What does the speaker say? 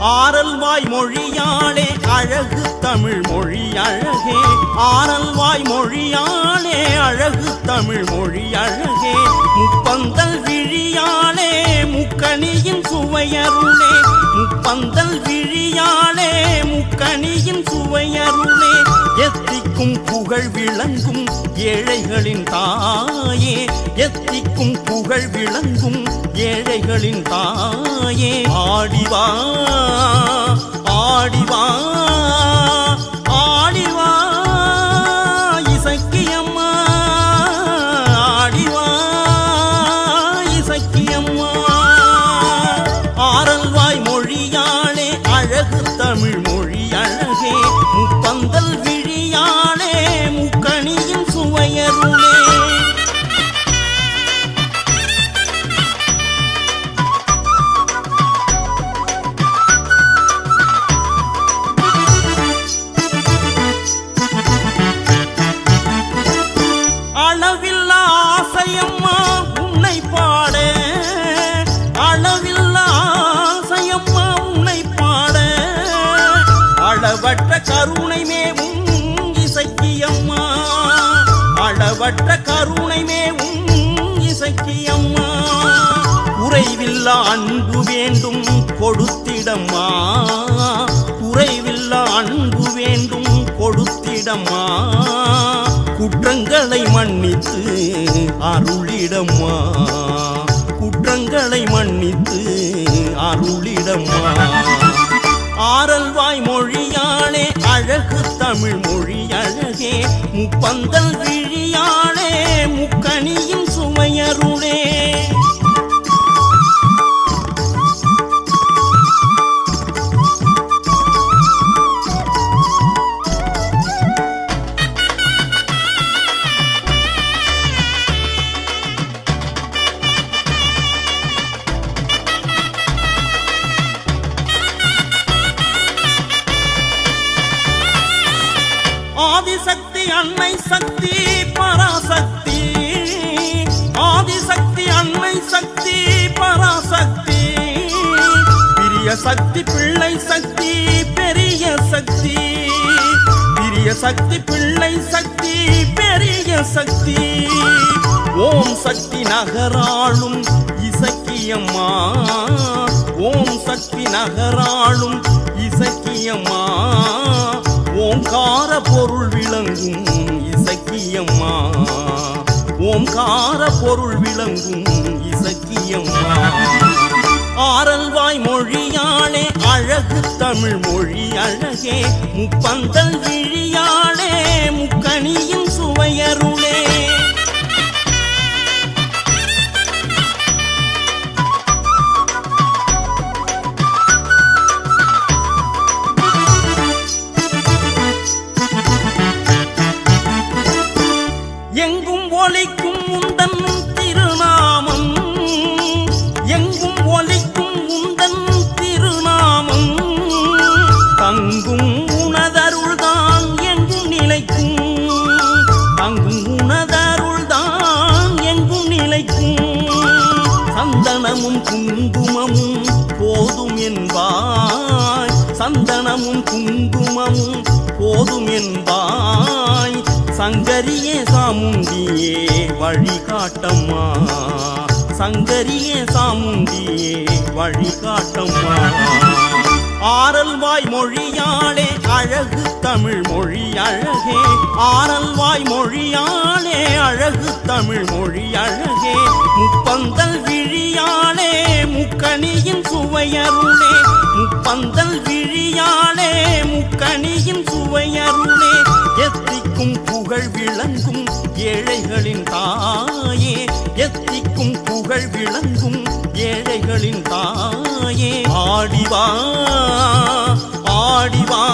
ஆரல்வாய் மொழியாளே அழகு தமிழ் மொழி அழகே ஆரல்வாய் மொழியாளே அழகு தமிழ் மொழி அழகே முப்பந்தல் விழியாளே முக்கணியின் சுவையருளே. முப்பந்தல் விழியாளே முக்கணியின் சுவையருளே. எத்திக்கும் புகழ் விளங்கும் ஏழைகளின் தாயே. எத்திக்கும் புகழ் விளங்கும் ஏழைகளின் தாயே. ஆடிவா ஆடிவா குறைவில்லா அன்பு வேண்டும் கொடுத்திடம்மா. குறைவில்லா அன்பு வேண்டும் கொடுத்திடம்மா. குற்றங்களை மன்னித்து அருளிடம்மா. குற்றங்களை மன்னித்து அருளிடம்மா. ஆரல்வாய் மொழியானே அழகு தமிழ் மொழி அழகே. முப்பந்தல் ஆதிசக்தி அன்னை சக்தி பராசக்தி. ஆதிசக்தி அன்னை சக்தி பராசக்தி. பிரிய சக்தி பிள்ளை சக்தி பெரிய சக்தி. பிரிய சக்தி பிள்ளை சக்தி பெரிய சக்தி. ஓம் சக்தி நகராளும் இசக்கியம்மா. ஓம் சக்தி நகராளும் இசக்கியம்மா. ஓம்கார பொருள் விளங்கும் இசக்கியம்மா. ஓம்கார பொருள் விளங்கும் இசக்கியம்மா. ஆரல்வாய் மொழியாளே அழகு தமிழ் மொழி அழகே. முப்பந்தல் விழியாளே முக்கணியின் சுவையருளே. எங்கும் ஒலிக்கும் உந்தன் திருநாமம். தங்கும் உனதருள்தான் எங்கும் நிலைக்கும். தங்கும் உனதருள்தான் எங்கும் நிலைக்கும். சந்தனமும் குங்குமமும் போதும் என்பாய். சந்தனமும் குங்குமமும் போதும் என்பாய். சங்கரியே சாமுண்டியே வழிகாட்டம்மா. சங்கரியே சாமுண்டியே? வழிகாட்டம்மா. ஆரல்வாய் மொழியாளே அழகு தமிழ் மொழி அழகே. ஆரல்வாய் மொழியாளே அழகு தமிழ் மொழி அழகே. முப்பந்தல் விழியாளே முக்கணியின் சுவையருளே. முப்பந்தல் விழியாளே முக்கணியின் சுவையருளே. எத்தி எத்திக்கும் புகழ் விளங்கும் ஏழைகளின் தாயே. எத்திக்கும் புகழ் விளங்கும் ஏழைகளின் தாயே. ஆடிவா ஆடிவா